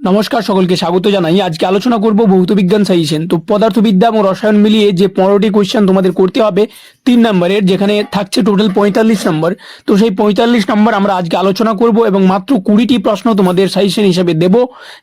নমস্কার সকলকে, স্বাগত জানাই। আজকে আলোচনা করব ভৌত বিজ্ঞান সাজেশন তো পদার্থবিদ্যা এবং রসায়ন মিলিয়ে যে পনেরোটি কোয়েশ্চেন তোমাদের করতে হবে, তিন নম্বরের, যেখানে থাকছে টোটাল পঁয়তাল্লিশ নম্বর। তো সেই পঁয়তাল্লিশ নম্বর আমরা আজকে আলোচনা করব এবং মাত্র কুড়িটি প্রশ্ন তোমাদের সাজেশন হিসেবে দেব।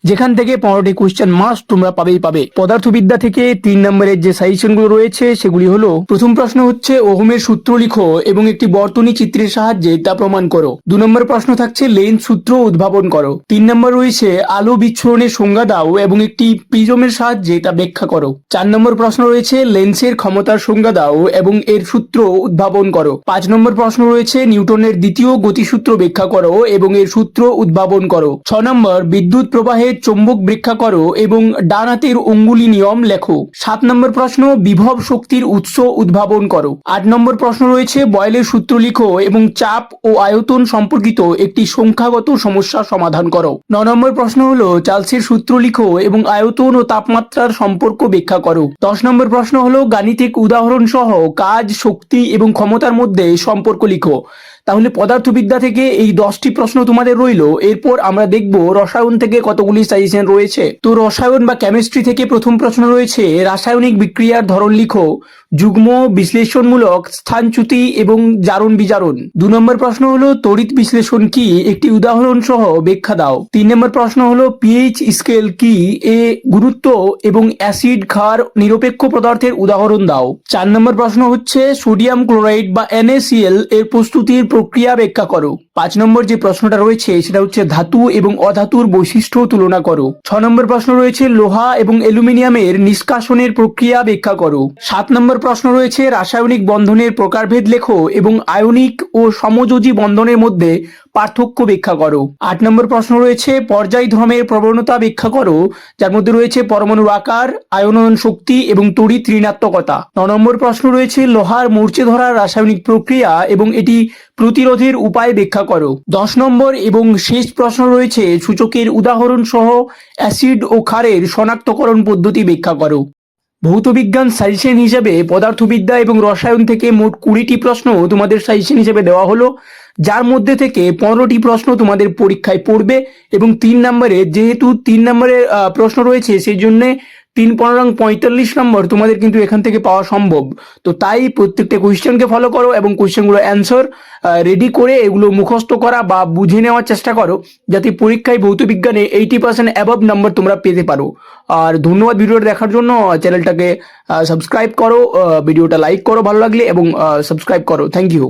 যেখান থেকে পনেরোটি কোয়েশ্চেন মাস্ট তোমরা পাবেই পাবে। পদার্থবিদ্যা থেকে তিন নম্বরের যে সাজেশনগুলো রয়েছে, সেগুলি হলো, প্রথম প্রশ্ন হচ্ছে, ওহমের সূত্র লিখো এবং একটি বর্তনী চিত্রের সাহায্যে তা প্রমাণ করো। দু নম্বর প্রশ্ন থাকছে লেন সূত্র উদ্ভাবন করো। তিন নম্বর রয়েছে, আলো বিচ্ছুরণের সংজ্ঞা দাও এবং একটি প্রিজমের সাহায্যে তা ব্যাখ্যা করো। চার নম্বর প্রশ্ন রয়েছে, লেন্সের ক্ষমতার সংজ্ঞা দাও এবং এর সূত্র উদ্ভাবন করো। পাঁচ নম্বর প্রশ্ন রয়েছে, নিউটনের দ্বিতীয় গতিসূত্র ব্যাখ্যা করো এবং এর সূত্র উদ্ভাবন করো। ছ নম্বর, বিদ্যুৎ প্রবাহের চৌম্বক ব্যাখ্যা করো এবং ডান হাতের অঙ্গুলি নিয়ম লেখো। সাত নম্বর প্রশ্ন, বিভব শক্তির উৎস উদ্ভাবন করো। আট নম্বর প্রশ্ন রয়েছে, বয়েলের সূত্র লিখো এবং চাপ ও আয়তন সম্পর্কিত একটি সংখ্যাগত সমস্যা সমাধান করো। ন নম্বর প্রশ্ন হলো চার্লসের সূত্র লিখো এবং আয়তন ও তাপমাত্রার সম্পর্ক ব্যাখ্যা করো। দশ নম্বর প্রশ্ন হলো গাণিতিক উদাহরণ সহ কাজ, শক্তি এবং ক্ষমতার মধ্যে সম্পর্ক লিখো। তাহলে পদার্থবিদ্যা থেকে এই দশটি প্রশ্ন তোমাদের রইল। এরপর আমরা দেখব রসায়ন থেকে কতগুলি সাজেশন রয়েছে। তো রসায়ন বা কেমিস্ট্রি থেকে প্রথম প্রশ্ন রয়েছে, রাসায়নিক বিক্রিয়ার ধরন লিখো। যুগ্ম, বিশ্লেষণমূলক, স্থানচ্যুতি এবং জারণ বিজারণ। দু নম্বর প্রশ্ন হলো, তড়িৎ বিশ্লেষণ কি? একটি উদাহরণ সহ ব্যাখ্যা দাও। তিন নম্বর প্রশ্ন হলো পিএইচ স্কেল কি? এ, গুরুত্ব এবং অ্যাসিড ক্ষার নিরপেক্ষ পদার্থের উদাহরণ দাও। চার নম্বর প্রশ্ন হচ্ছে সোডিয়াম ক্লোরাইড বা NaCl এর প্রস্তুতির প্রক্রিয়া ব্যাখ্যা করো। পাঁচ নম্বর যে প্রশ্নটা রয়েছে, সেটা হচ্ছে ধাতু এবং অধাতুর বৈশিষ্ট্য তুলনা করো। ছ নম্বর প্রশ্ন রয়েছে, লোহা এবং অ্যালুমিনিয়ামের নিষ্কাশনের প্রক্রিয়া ব্যাখ্যা করো। সাত নম্বর প্রশ্ন রয়েছে, রাসায়নিক বন্ধনের প্রকারভেদ লেখো এবং আয়নিক ও সমযোজী বন্ধনের মধ্যে পার্থক্য ব্যাখ্যা করো। আট নম্বর প্রশ্ন রয়েছে পর্যায়ধর্মের প্রবণতা ব্যাখ্যা করো, যার মধ্যে রয়েছে পরমাণুর আকার, আয়নন শক্তি এবং তড়িৎ ঋণাত্মকতা। ন নম্বর প্রশ্ন রয়েছে, লোহার মূর্ছে ধরার রাসায়নিক প্রক্রিয়া এবং এটি প্রতিরোধের উপায় ব্যাখ্যা করো। দশ নম্বর এবং শেষ প্রশ্ন রয়েছে, সূচকের উদাহরণ সহ অ্যাসিড ও ক্ষারের শনাক্তকরণ পদ্ধতি ব্যাখ্যা করো। ভৌতবিজ্ঞান সাজেশন হিসেবে, পদার্থবিদ্যা এবং রসায়ন থেকে মোট কুড়িটি প্রশ্ন তোমাদের সাজেশন হিসেবে দেওয়া হলো, যার মধ্যে থেকে পনেরোটি প্রশ্ন তোমাদের পরীক্ষায় পড়বে এবং তিন নম্বরে, যেহেতু তিন নম্বরের প্রশ্ন রয়েছে সেই জন্যে তিন পনেরো পঁয়তাল্লিশ নম্বর, তোমাদের কিন্তু এখান থেকে পাওয়া সম্ভব। তো তাই প্রত্যেকটা কোয়েশ্চেনকে ফলো করো এবং কোয়েশ্চেনগুলো অ্যান্সার রেডি করে এগুলো মুখস্থ করা বা বুঝে নেওয়ার চেষ্টা করো, যাতে পরীক্ষায় ভৌতবিজ্ঞানে এইটি পার্সেন্ট অ্যাবভ নাম্বার তোমরা পেতে পারো। আর ধন্যবাদ ভিডিওটা দেখার জন্য। চ্যানেলটাকে সাবস্ক্রাইব করো ভিডিওটা লাইক করো, ভালো লাগলে এবং সাবস্ক্রাইব করো। Thank you